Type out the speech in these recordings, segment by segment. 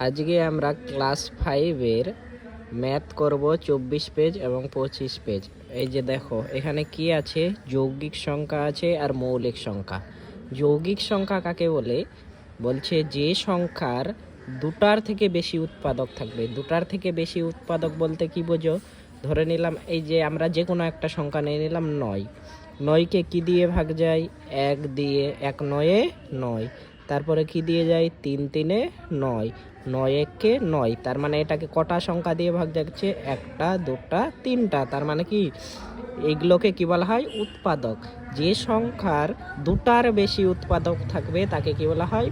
আজকে আমরা ক্লাস ফাইভের ম্যাথ করব চব্বিশ পেজ এবং পঁচিশ পেজ এই যে দেখো, এখানে কি আছে? যৌগিক সংখ্যা আছে আর মৌলিক সংখ্যা। যৌগিক সংখ্যা কাকে বলে? বলছে যে সংখ্যার দুটার থেকে বেশি উৎপাদক থাকবে। দুটার থেকে বেশি উৎপাদক বলতে কি বোঝো? ধরে নিলাম এই যে আমরা যে কোনো একটা সংখ্যা নিয়ে নিলাম নয়। নয়কে কি দিয়ে ভাগ যায়? এক দিয়ে, এক নয়ে নয়। তারপরে কি দিয়ে যায়? তিন তিনে নয়। নয় এককে নয়। তার মানে এটাকে কটা সংখ্যা দিয়ে ভাগ যাচ্ছে? একটা, দুটা, তিনটা। তার মানে কি? এগুলোকে কি বলা হয়? উৎপাদক। যে সংখ্যার দুটার বেশি উৎপাদক থাকবে, তাকে কি বলা হয়?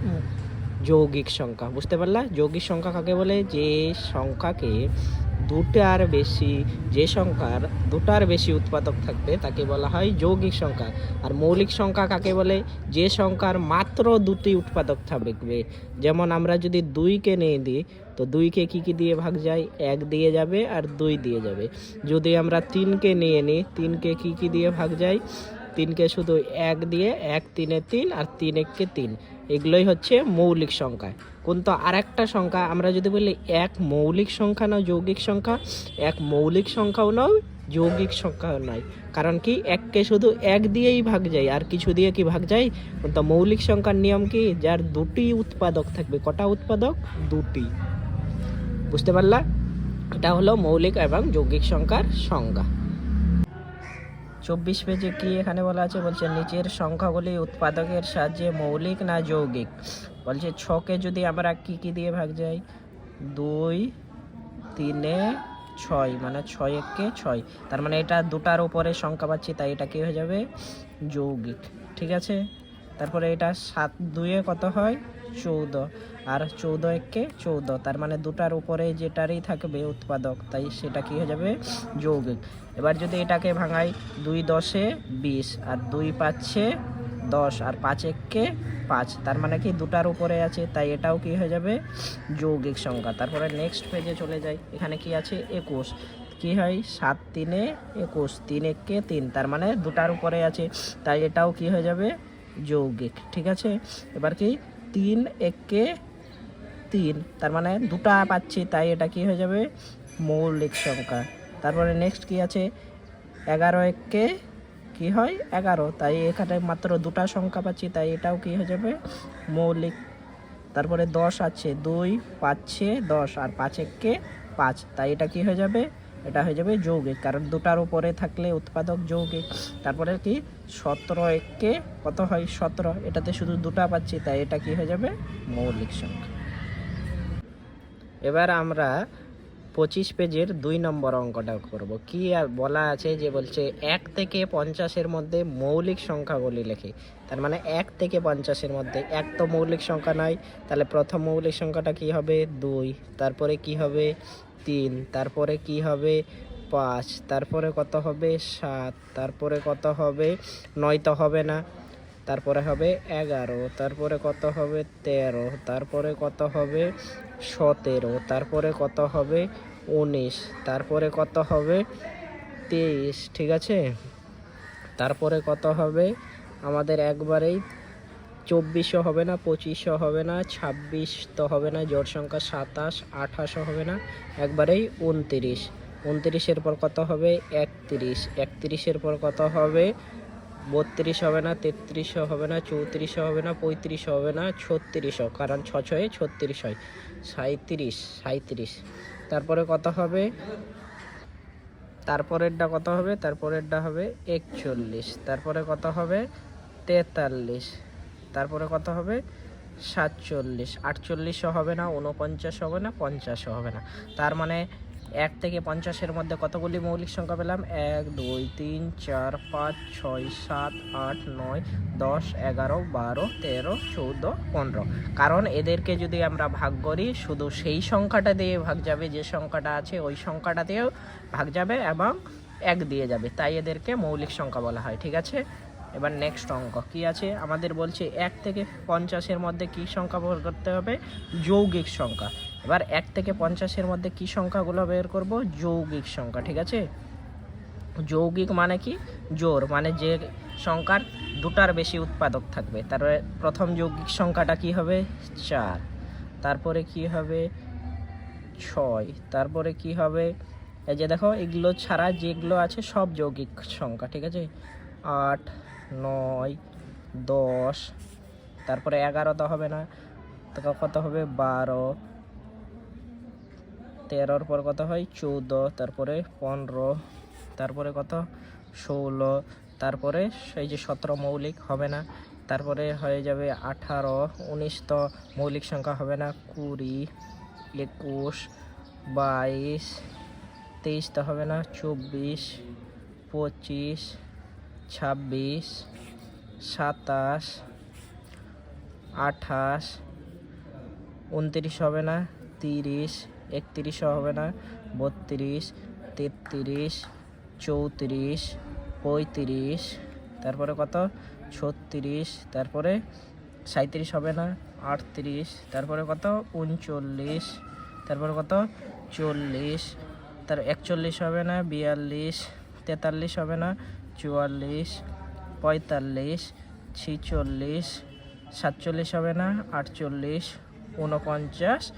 যৌগিক সংখ্যা। বুঝতে পারলা? যৌগিক সংখ্যা কাকে বলে? যে সংখ্যাকে দুটার বেশি যে সংখ্যার দুটার বেশি উৎপাদক থাকবে তাকে বলা হয় যৌগিক সংখ্যা। আর মৌলিক সংখ্যা কাকে বলে? যে সংখ্যার মাত্র দুটি উৎপাদক থাকবে। যেমন আমরা যদি দুইকে নিয়ে দিই, তো দুইকে কি কি দিয়ে ভাগ যায়? এক দিয়ে যাবে আর দুই দিয়ে যাবে। যদি আমরা তিনকে নিয়ে নিই, তিনকে কি কি দিয়ে ভাগ যায়? তিনকে শুধু এক দিয়ে, এক তিনে তিন আর তিন এককে তিন। এগুলোই হচ্ছে মৌলিক সংখ্যা। কিন্তু আরেকটা সংখ্যা, আমরা যদি বলি এক মৌলিক সংখ্যা না যৌগিক সংখ্যা, এক মৌলিক সংখ্যাও নয়, যৌগিক সংখ্যাও নয়। কারণ কি? এককে শুধু এক দিয়েই ভাগ যায়, আর কিছু দিয়ে কি ভাগ যায়? কিন্তু মৌলিক সংখ্যার নিয়ম কি? যার দুটি উৎপাদক থাকবে। কটা উৎপাদক? দুটি। বুঝতে পারলা? এটা হলো মৌলিক এবং যৌগিক সংখ্যার সংজ্ঞা। চব্বিশ পেজে কি এখানে বলা আছে? বলছে নিচের সংখ্যাগুলি উৎপাদকের সাহায্যে মৌলিক না যৌগিক? বলছে, ছকে যদি আমরা কি কি দিয়ে ভাগ যাই? দুই, তিনে, ছয়। মানে ছয় এককে ছয়। তার মানে এটা দুটার উপরে সংখ্যা পাচ্ছি, তাই এটা কি হয়ে যাবে? যৌগিক। ঠিক আছে? তারপরে এটা সাত দুয়ে কত হয়? চৌদ্দ। আর চৌদ্দ এককে চৌদ্দ। তার মানে দুটার উপরে যেটারই থাকবে উৎপাদক, তাই সেটা কী হয়ে যাবে? যৌগিক। এবার যদি এটাকে ভাঙাই, দুই দশে বিশ আর দুই পাচ্ছে দশ আর পাঁচ এককে পাঁচ। তার মানে কি দুটার উপরে আছে, তাই এটাও কি হয়ে যাবে? যৌগিক সংখ্যা। তারপরে নেক্সট পেজে চলে যাই। এখানে কি আছে? একুশ। কি হয়? সাত তিনে একুশ। তিন এককে তিন। তার মানে দুটার উপরে আছে, তাই এটাও কি হয়ে যাবে? যৌগিক। ঠিক আছে? এবার কি তিন, একে তিন। তার মানে দুটা পাচ্ছি, তাই এটা কি হয়ে যাবে? মৌলিক সংখ্যা। তারপরে নেক্সট কি আছে? এগারো একে কি হয়? এগারো। তাই এখানে মাত্র দুটা সংখ্যা পাচ্ছি, তাই এটাও কি হয়ে যাবে? মৌলিক। তারপরে দশ আছে, দুই পাচ্ছে দশ, আর পাঁচ একে পাঁচ। তাই এটা কি হয়ে যাবে? এটা হয়ে যাবে যৌগিক কারণ দুটার উপরে থাকলে উৎপাদক যৌগিক তারপরে কি? সতেরো এককে কত হয়? সতেরো। এটাতে শুধু দুটা পাচ্ছি, তাই এটা কি হয়ে যাবে? মৌলিক সংখ্যা। এবার আমরা পঁচিশ পেজের দুই নম্বর অঙ্কটা করব। কি আর বলা আছে যে বলছে, এক থেকে পঞ্চাশের মধ্যে মৌলিক সংখ্যাগুলি লেখে। তার মানে এক থেকে পঞ্চাশের মধ্যে। এক তো মৌলিক সংখ্যা নয়। তাহলে প্রথম মৌলিক সংখ্যাটা কি হবে? দুই। তারপরে কি হবে? তিন, তারপরে কি হবে পাঁচ, তারপরে কত হবে সাত, তারপরে কত হবে নয় তো হবে না। তারপরে হবে এগারো, তারপরে কত হবে তেরো, তারপরে কত হবে সতেরো, তারপরে কত হবে উনিশ, তারপরে কত হবে তেইশ, ঠিক আছে? তারপরে কত হবে? আমাদের একবারেই চব্বিশও হবে না, পঁচিশও হবে না ছাব্বিশ তো হবে না জোর সংখ্যা সাতাশ, আঠাশও হবে না, একবারেই উনতিরিশ। উনতিরিশের পর কত হবে? একত্রিশ। একত্রিশের পর কত হবে? বত্রিশ হবে না, তেত্রিশও হবে না, চৌত্রিশও হবে না, পঁয়ত্রিশও হবে না, ছত্রিশও, কারণ ছ ছয়ে ছত্রিশ হয়। সাঁত্রিশ সাঁত্রিশ তারপরে কত হবে? তারপরেরটা কত হবে? তারপরেরটা হবে একচল্লিশ। তারপরে কত হবে? তেতাল্লিশ। তারপরে কত হবে? সাতচল্লিশ। আটচল্লিশও হবে না উনপঞ্চাশ হবে না, পঞ্চাশও হবে না। তার মানে এক থেকে পঞ্চাশের মধ্যে কতগুলি মৌলিক সংখ্যা পেলাম? এক, দুই, তিন, চার, পাঁচ, ছয়, সাত, আট, নয়, দশ, এগারো, বারো, তেরো, চৌদ্দো, পনেরো। কারণ এদেরকে যদি আমরা ভাগ করি, শুধু সেই সংখ্যাটা দিয়ে ভাগ যাবে, যে সংখ্যাটা আছে, ওই সংখ্যাটা দিয়েও ভাগ যাবে এবং এক দিয়ে যাবে। তাই এদেরকে মৌলিক সংখ্যা বলা হয়, ঠিক আছে? এবার নেক্সট অঙ্ক, কি আছে? আমাদের বলছে এক থেকে পঞ্চাশের মধ্যে কি সংখ্যা বের করতে হবে? যৌগিক সংখ্যা। এবার এক থেকে পঞ্চাশের মধ্যে কি সংখ্যাগুলো বের করব? যৌগিক সংখ্যা, ঠিক আছে? যৌগিক মানে কি? জোর মানে যে সংখ্যার দুটার বেশি উৎপাদক থাকবে। তারপরে প্রথম যৌগিক সংখ্যাটা কি হবে? চার। তারপরে কি হবে? ছয়। তারপরে কি হবে? এই যে দেখো, এগুলো ছাড়া যেগুলো আছে সব যৌগিক সংখ্যা, ঠিক আছে? আট নয়, দশ, তারপরে এগারো তো হবে না। তো কত হবে? বারো। তেরোর পর কত হয়? চৌদ্দ। তারপরে পনেরো। তারপরে কত? ষোলো। তারপরে সেই যে সতেরো মৌলিক হবে না, তারপরে হয়ে যাবে আঠারো। উনিশ তো মৌলিক সংখ্যা হবে না, কুড়ি, একুশ, বাইশ, তেইশ তো হবে না, চব্বিশ, পঁচিশ ছাব্বিশ, সাতাশ, আঠাশ, উনত্রিশ হবে না, তিরিশ, একত্রিশ হবে না, বত্রিশ, তেত্রিশ, চৌত্রিশ, পঁয়ত্রিশ, তারপরে কত? ছত্রিশ, তারপরে সাঁত্রিশ হবে না, আটত্রিশ, তারপরে কত? উনচল্লিশ, তারপরে কত? চল্লিশ, তার একচল্লিশ হবে না, বিয়াল্লিশ, তেতাল্লিশ হবে না চুয়াল্লিশ, পঁয়তাল্লিশ, ছিচল্লিশ, সাতচল্লিশ হবে না, আটচল্লিশ, উনপঞ্চাশ,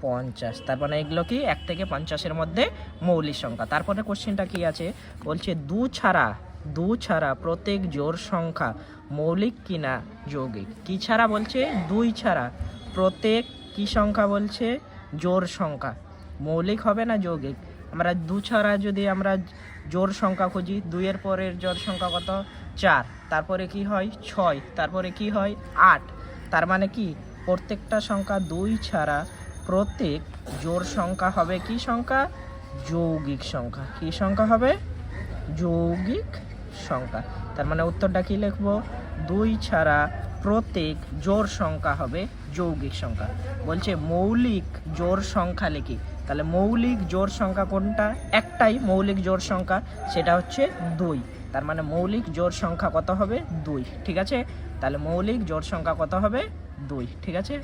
পঞ্চাশ। তার মানে এগুলো কি? এক থেকে পঞ্চাশের মধ্যে মৌলিক সংখ্যা। তারপরে কোশ্চেনটা কি আছে? বলছে, দু ছাড়া দু ছাড়া প্রত্যেক জোর সংখ্যা মৌলিক কিনা যৌগিক? কি ছাড়া বলছে? দুই ছাড়া। প্রত্যেক কি সংখ্যা বলছে? জোর সংখ্যা। মৌলিক হবে না যৌগিক? আমরা দু ছাড়া যদি আমরা জোর সংখ্যা খুঁজি, দুইয়ের পরের জোর সংখ্যা কত? চার। তারপরে কি হয়? ছয়। তারপরে কি হয়? আট। তার মানে কি? প্রত্যেকটা সংখ্যা দুই ছাড়া প্রত্যেক জোর সংখ্যা হবে কি সংখ্যা? যৌগিক সংখ্যা। কি সংখ্যা হবে? যৌগিক সংখ্যা। তার মানে উত্তরটা কি লিখব? দুই ছাড়া প্রত্যেক জোর সংখ্যা হবে যৌগিক সংখ্যা। বলছে মৌলিক জোর সংখ্যা লিখি। তাহলে মৌলিক জোর সংখ্যা কোনটা? একটাই মৌলিক জোর সংখ্যা, সেটা হচ্ছে দুই। তার মানে মৌলিক জোর সংখ্যা কত হবে? দুই। ঠিক আছে? তাহলে মৌলিক জোর সংখ্যা কত হবে? দুই। ঠিক আছে?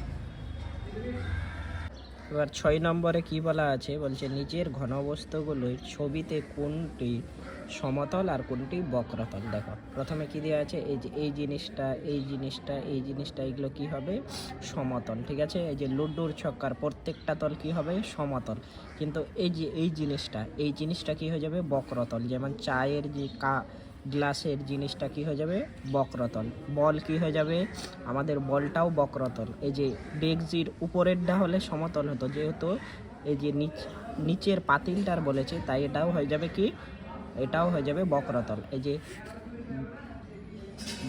এবার ছয় নম্বরে কি বলা আছে? বলছে নিচের ঘনবস্তুগুলোর ছবিতে কোনটি সমতল আর কোনটি বক্রতল? দেখো, প্রথমে কি দেওয়া আছে? এই যে এই জিনিসটা এই জিনিসটা এই জিনিসটা, এগুলো কি হবে? সমতল, ঠিক আছে? এই যে লুডুর ছক্কার প্রত্যেকটা তল কি হবে? সমতল। কিন্তু এই যে, এই জিনিসটা এই জিনিসটা কি হয়ে যাবে? বক্রতল। যেমন চায়ের যে কা, গ্লাসের জিনিসটা কি হয়ে যাবে? বক্রতল। বল কি হয়ে যাবে? আমাদের বলটাও বক্রতল। এই যে ডেকজির উপরেরটা হলে সমতল হতো, যেহেতু এই যে নিচ, নিচের পাতিলটার বলেছে, তাই এটাও হয়ে যাবে কি? এটাও হয়ে যাবে বক্রতল। এই যে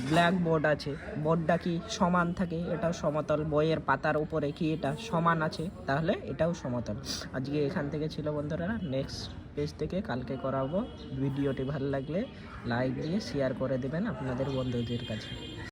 ব্ল্যাক বোর্ড আছে বোর্ডটা কি সমান থাকে? এটাও সমতল। বইয়ের পাতার উপরে কি এটা সমান আছে? তাহলে এটাও সমতল। আজকে এখান থেকে ছিল বন্ধুরা নেক্সট পেজ থেকে কালকে করাবো। ভিডিওটি ভালো লাগলে লাইক দিয়ে শেয়ার করে দেবেন আপনাদের বন্ধুদের কাছে।